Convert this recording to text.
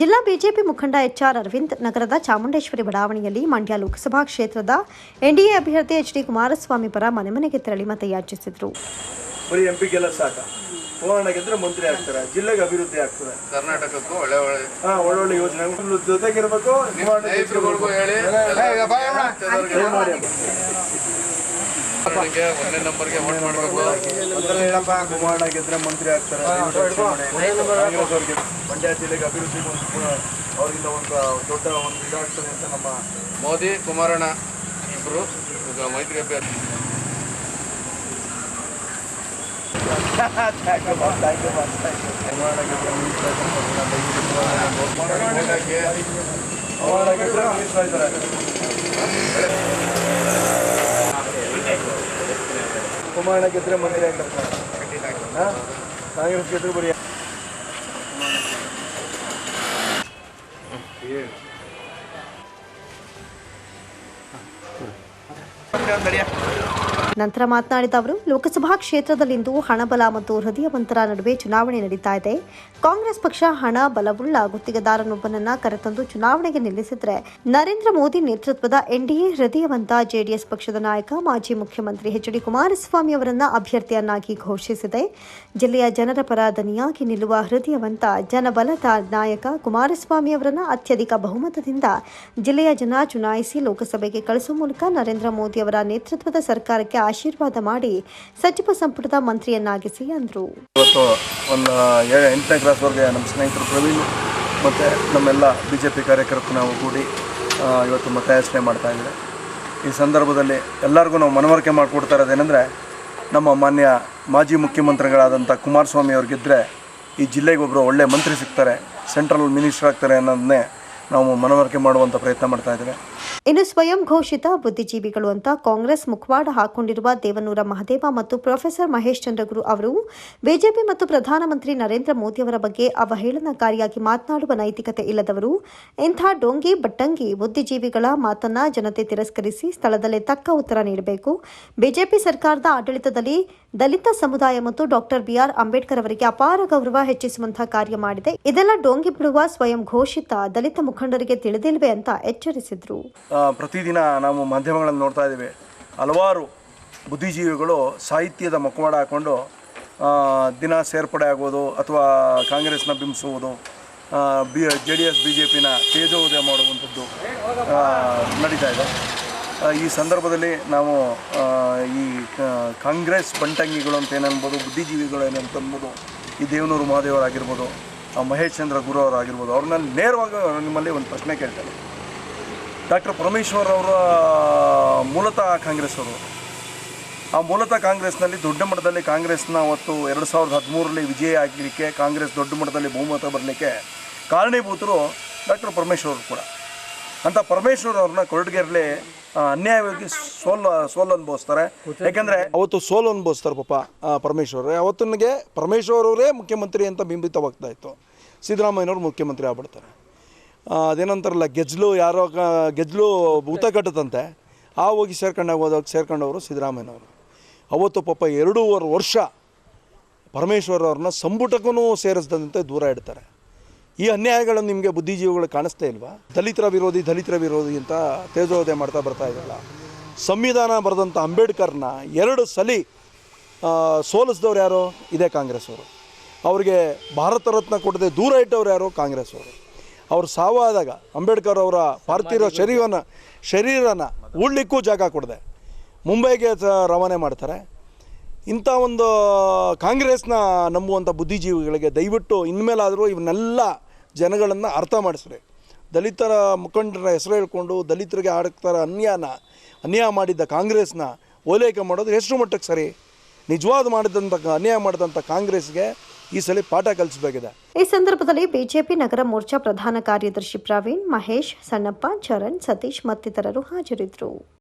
ಜಿಲ್ಲಾ ಬಿಜೆಪಿ ಮುಖಂಡ ಎಚ್ಆರ್ ಅರವಿಂದ್ ನಗರದ ಚಾಮುಂಡೇಶ್ವರಿ ಬಡಾವಣೆಯಲ್ಲಿ ಮಂಡ್ಯ ಲೋಕಸಭಾ ಕ್ಷೇತ್ರದ ಎನ್ಡಿಎ ಅಭ್ಯರ್ಥಿ ಎಚ್ ಡಿ ಕುಮಾರಸ್ವಾಮಿ ಪರ ಮನೆ ಮನೆಗೆ ತೆರಳಿ ಮತಯಾಚಿಸಿದರು ಬರೀ ಎಂ ಪಿ ಗೆಲ್ಲ ಸಾಕ. ಹೋರಾಟ ಗೆದ್ರೆ ಮಂತ್ರಿ ಆಗ್ತಾರೆ ಜಿಲ್ಲೆಗೆ ಅಭಿವೃದ್ಧಿ ಆಗ್ತದೆ. ಕರ್ನಾಟಕಕ್ಕೂ ಒಳ್ಳೆ ಒಳ್ಳೆ ಹಾ ಒಳ್ಳೊಳ್ಳೆ ಯೋಜನೆ ಜೊತೆಗಿರ್ಬೇಕು ಹೋರಾಟ ಸ್ನೇಹಿತರುಗಳಿಗೂ ಹೇಳಿ. ಒಂದನೇ ನಂಬರ್ಗೆ ವೋಟ್ ಮಾಡಬೇಕು. ಕುಮಾರಣ್ಣ ಗೆದ್ರೆ ಮಂತ್ರಿ ಆಗ್ತಾರೆ. ಕಾಂಗ್ರೆಸ್ ಅವ್ರಿಗೆ ಮಂಡ್ಯ ಜಿಲ್ಲೆಗೆ ಅಭಿವೃದ್ಧಿ ಒಂದು ಅವರಿಂದ ಒಂದು ದೊಡ್ಡ ಒಂದು ಇದಾಗ್ತದೆ ಅಂತ ನಮ್ಮ ಮೋದಿ ಕುಮಾರಣ್ಣ ಇಬ್ಬರು ಮೈತ್ರಿ ಅಭ್ಯರ್ಥಿ. ಕುಮಾರಣ್ಣ ಗೆದ್ರೆ minister ಆಗ್ತಾರೆ. ಯು ಕುಮಾರಣ್ಣ ಗೆದ್ರೆ ಬರೀ ಮಂತ್ರಿ ಆಗ್ತಾರೆ ಹಾ? ಕಾಂಗ್ರೆಸ್ ಗೆದ್ರೆ ಬರೀ ನಂತರ ಮಾತನಾಡಿದ ಅವರು, ಲೋಕಸಭಾ ಕ್ಷೇತ್ರದಲ್ಲಿಂದು ಹಣಬಲ ಮತ್ತು ಹೃದಯವಂತರ ನಡುವೆ ಚುನಾವಣೆ ನಡೀತಾ ಇದೆ. ಕಾಂಗ್ರೆಸ್ ಪಕ್ಷ ಹಣ, ಬಲವುಳ್ಳ ಗುತ್ತಿಗೆದಾರನೊಬ್ಬನನ್ನ ಕರೆತಂದು ಚುನಾವಣೆಗೆ ನಿಲ್ಲಿಸಿದ್ರೆ ನರೇಂದ್ರ ಮೋದಿ ನೇತೃತ್ವದ ಎನ್ಡಿಎ ಹೃದಯವಂತ ಜೆಡಿಎಸ್ ಪಕ್ಷದ ನಾಯಕ, ಮಾಜಿ ಮುಖ್ಯಮಂತ್ರಿ ಎಚ್ ಡಿ ಕುಮಾರಸ್ವಾಮಿ ಅವರನ್ನ ಅಭ್ಯರ್ಥಿಯನ್ನಾಗಿ ಘೋಷಿಸಿದೆ. ಜಿಲ್ಲೆಯ ಜನರ ಪರ ದನಿಯಾಗಿ ನಿಲ್ಲುವ ಹೃದಯವಂತ ಜನಬಲದ ನಾಯಕ ಕುಮಾರಸ್ವಾಮಿ ಅವರನ್ನ ಅತ್ಯಧಿಕ ಬಹುಮತದಿಂದ ಜಿಲ್ಲೆಯ ಜನ ಚುನಾಯಿಸಿ ಲೋಕಸಭೆಗೆ ಕಳಿಸುವ ಮೂಲಕ ನರೇಂದ್ರ ಮೋದಿ ಅವರ ನೇತೃತ್ವದ ಸರ್ಕಾರಕ್ಕೆ ಆಶೀರ್ವಾದ ಮಾಡಿ ಸಚಿವ ಸಂಪುಟದ ಮಂತ್ರಿಯನ್ನಾಗಿಸಿ ಅಂದರು. ಇವತ್ತು ಒಂದು ಎಂಟನೇ ಕ್ಲಾಸ್ವರೆಗೆ ನಮ್ಮ ಸ್ನೇಹಿತರು ಪ್ರವೀಣ್ ಮತ್ತು ನಮ್ಮೆಲ್ಲ ಬಿ ಜೆ ಪಿ ಕಾರ್ಯಕರ್ತರು ನಾವು ಕೂಡಿ ಇವತ್ತು ಮತಯಾಚನೆ ಮಾಡ್ತಾ ಇದ್ದೀವಿ. ಈ ಸಂದರ್ಭದಲ್ಲಿ ಎಲ್ಲರಿಗೂ ನಾವು ಮನವರಿಕೆ ಮಾಡಿಕೊಡ್ತಾ ಇರೋದೇನೆಂದರೆ ನಮ್ಮ ಮಾನ್ಯ ಮಾಜಿ ಮುಖ್ಯಮಂತ್ರಿಗಳಾದಂಥ ಕುಮಾರಸ್ವಾಮಿ ಅವ್ರಿಗಿದ್ದರೆ ಈ ಜಿಲ್ಲೆಗೆ ಒಬ್ಬರು ಒಳ್ಳೆ ಮಂತ್ರಿ ಸಿಗ್ತಾರೆ, ಸೆಂಟ್ರಲ್ ಮಿನಿಸ್ಟರ್ ಆಗ್ತಾರೆ ಅನ್ನೋದನ್ನೇ ನಾವು ಮನವರಿಕೆ ಮಾಡುವಂಥ ಪ್ರಯತ್ನ ಮಾಡ್ತಾ ಇದ್ದೇವೆ. ಇನ್ನು ಸ್ವಯಂ ಘೋಷಿತ ಬುದ್ಧಿಜೀವಿಗಳು ಅಂತ ಕಾಂಗ್ರೆಸ್ ಮುಖವಾಡ ಹಾಕೊಂಡಿರುವ ದೇವನೂರ ಮಹದೇವ ಮತ್ತು ಪ್ರೊಫೆಸರ್ ಮಹೇಶ್ ಚಂದ್ರಗುರು ಅವರು ಬಿಜೆಪಿ ಮತ್ತು ಪ್ರಧಾನಮಂತ್ರಿ ನರೇಂದ್ರ ಮೋದಿ ಅವರ ಬಗ್ಗೆ ಅವಹೇಳನಕಾರಿಯಾಗಿ ಮಾತನಾಡುವ ನೈತಿಕತೆ ಇಲ್ಲದವರು, ಇಂಥ ಡೋಂಗಿ ಬಟ್ಟಂಗಿ ಬುದ್ಧಿಜೀವಿಗಳ ಮಾತನ್ನ ಜನತೆ ತಿರಸ್ಕರಿಸಿ ಸ್ಥಳದಲ್ಲೇ ತಕ್ಕ ಉತ್ತರ ನೀಡಬೇಕು. ಬಿಜೆಪಿ ಸರ್ಕಾರದ ಆಡಳಿತದಲ್ಲಿ ದಲಿತ ಸಮುದಾಯ ಮತ್ತು ಡಾಕ್ಟರ್ ಬಿಆರ್ ಅಂಬೇಡ್ಕರ್ ಅವರಿಗೆ ಅಪಾರ ಗೌರವ ಹೆಚ್ಚಿಸುವಂತಹ ಕಾರ್ಯ ಮಾಡಿದೆ. ಇದೆಲ್ಲ ಡೋಂಗಿ ಬಿಡುವ ಸ್ವಯಂ ಘೋಷಿತ ದಲಿತ ಮುಖಂಡರಿಗೆ ತಿಳಿದಿಲ್ವೆ ಅಂತ ಎಚ್ಚರಿಸಿದ್ರು. ಪ್ರತಿದಿನ ನಾವು ಮಾಧ್ಯಮಗಳನ್ನು ನೋಡ್ತಾ ಇದ್ದೇವೆ. ಹಲವಾರು ಬುದ್ಧಿಜೀವಿಗಳು ಸಾಹಿತ್ಯದ ಮುಖವಾಡ ಹಾಕೊಂಡು ದಿನ ಸೇರ್ಪಡೆ ಆಗೋದು ಅಥವಾ ಕಾಂಗ್ರೆಸ್ನ ಬಿಂಬಿಸುವುದು B, J D S, B J ಪಿನ ತೇಜೋದಯ ಮಾಡುವಂಥದ್ದು ನಡೀತಾ ಇದೆ. ಈ ಸಂದರ್ಭದಲ್ಲಿ ನಾವು ಈ ಕಾಂಗ್ರೆಸ್ ಬಂಟಂಗಿಗಳು ಅಂತ ಏನನ್ಬೋದು, ಬುದ್ಧಿಜೀವಿಗಳು ಏನಂತ ಅನ್ಬೋದು ಈ ದೇವನೂರು ಮಹಾದೇವರಾಗಿರ್ಬೋದು ಆ ಮಹೇಶ್ ಚಂದ್ರ ಗುರು ಅವರಾಗಿರ್ಬೋದು ಅವ್ರನ್ನ ನೇರವಾಗಿ ನಿಮ್ಮಲ್ಲಿ ಒಂದು ಪ್ರಶ್ನೆ ಕೇಳ್ತಾರೆ ಡಾಕ್ಟರ್ ಪರಮೇಶ್ವರ್ ಅವರ ಮೂಲತಃ ಕಾಂಗ್ರೆಸ್ ಅವರು. ಆ ಮೂಲತಃ ಕಾಂಗ್ರೆಸ್ನಲ್ಲಿ ದೊಡ್ಡ ಮಟ್ಟದಲ್ಲಿ ಕಾಂಗ್ರೆಸ್ನ ಅವತ್ತು ಎರಡು ಸಾವಿರದ ಹದಿಮೂರರಲ್ಲಿ ವಿಜಯ ಆಗಲಿಕ್ಕೆ, ಕಾಂಗ್ರೆಸ್ ದೊಡ್ಡ ಮಟ್ಟದಲ್ಲಿ ಬಹುಮತ ಬರಲಿಕ್ಕೆ ಕಾರಣೀಭೂತರು ಡಾಕ್ಟರ್ ಪರಮೇಶ್ವರ್ ಕೂಡ. ಅಂತ ಪರಮೇಶ್ವರ್ ಅವ್ರನ್ನ ಅನ್ಯಾಯವಾಗಿ ಸೋಲು ಸೋಲು ಅನುಭವಿಸ್ತಾರೆ. ಯಾಕಂದ್ರೆ ಅವತ್ತು ಸೋಲು ಅನುಭವಿಸ್ತಾರೆ ಪಾಪ ಪರಮೇಶ್ವರ ಅವತ್ತಿನಿಗೆ ಪರಮೇಶ್ವರ್ ಅವರೇ ಮುಖ್ಯಮಂತ್ರಿ ಅಂತ ಬಿಂಬಿತವಾಗ್ತಾ ಇತ್ತು. ಸಿದ್ದರಾಮಯ್ಯನವರು ಮುಖ್ಯಮಂತ್ರಿ ಆಗ್ಬಿಡ್ತಾರೆ. ಅದೇನಂತಾರಲ್ಲ ಗೆಜ್ಲು ಯಾರೋ ಗೆಜ್ಲು ಊತ ಕಟ್ಟುತ್ತಂತೆ ಆ ಹೋಗಿ ಸೇರ್ಕೊಂಡು ಹೋದಾಗ ಸೇರ್ಕೊಂಡವರು ಸಿದ್ದರಾಮಯ್ಯನವರು. ಅವತ್ತು ಪಾಪ ಎರಡೂವರೆ ವರ್ಷ ಪರಮೇಶ್ವರ್ ಅವ್ರನ್ನ ಸಂಪುಟಕ್ಕೂ ಸೇರಿಸ್ದಂತೆ ದೂರ ಇಡ್ತಾರೆ. ಈ ಅನ್ಯಾಯಗಳನ್ನು ನಿಮಗೆ ಬುದ್ಧಿಜೀವಿಗಳು ಕಾಣಿಸ್ತಾ ಇಲ್ವಾ? ದಲಿತರ ವಿರೋಧಿ ದಲಿತರ ವಿರೋಧಿ ಅಂತ ತೇಜೋದಯ ಮಾಡ್ತಾ ಬರ್ತಾ ಇದ್ದಲ್ಲ ಸಂವಿಧಾನ ಬರೆದಂಥ ಅಂಬೇಡ್ಕರ್ನ ಎರಡು ಸಲಿ ಸೋಲಿಸಿದವ್ರು ಯಾರು? ಇದೇ ಕಾಂಗ್ರೆಸ್ ಅವರು. ಅವ್ರಿಗೆ ಭಾರತ ರತ್ನ ಕೊಡದೆ ದೂರ ಇಟ್ಟವ್ರು ಯಾರು? ಕಾಂಗ್ರೆಸ್ ಅವರು. ಅವರು ಸಾವಾದಾಗ ಅಂಬೇಡ್ಕರ್ ಅವರ ಪಾರ್ಥಿವ ಶರೀರನ ಶರೀರನ ಉಳ್ಲಿಕ್ಕೂ ಜಾಗ ಕೊಡದೆ. ಮುಂಬೈಗೆ ರವಾನೆ ಮಾಡ್ತಾರೆ. ಇಂಥ ಒಂದು ಕಾಂಗ್ರೆಸ್ನ ನಂಬುವಂಥ ಬುದ್ಧಿಜೀವಿಗಳಿಗೆ ದಯವಿಟ್ಟು ಇನ್ಮೇಲಾದರೂ ಇವನ್ನೆಲ್ಲ ಜನಗಳನ್ನು ಅರ್ಥ ಮಾಡಿಸ್ರಿ. ದಲಿತರ ಮುಖಂಡರ ಹೆಸರು ಹೇಳ್ಕೊಂಡು ದಲಿತರಿಗೆ ಆಡ್ತಾರ ಅನ್ಯಾಯನ, ಅನ್ಯಾಯ ಮಾಡಿದ್ದ ಕಾಂಗ್ರೆಸ್ನ ಓಲೈಕೆ ಮಾಡೋದು ಎಷ್ಟು ಮಟ್ಟಕ್ಕೆ ಸರಿ? ನಿಜವಾದ ಮಾಡಿದಂಥ ಅನ್ಯಾಯ ಮಾಡಿದಂಥ ಕಾಂಗ್ರೆಸ್ಗೆ ಈ ಸಲ ಪಾಠ ಕಲಿಸಬೇಕಿದೆ ಈ ಸಂದರ್ಭದಲ್ಲಿ ಬಿಜೆಪಿ ನಗರ ಮೋರ್ಚಾ ಪ್ರಧಾನ ಕಾರ್ಯದರ್ಶಿ ಪ್ರವೀಣ್ ಮಹೇಶ್, ಸಣ್ಣಪ್ಪ, ಚರಣ್, ಸತೀಶ್ ಮತ್ತಿತರರು ಹಾಜರಿದ್ದರು.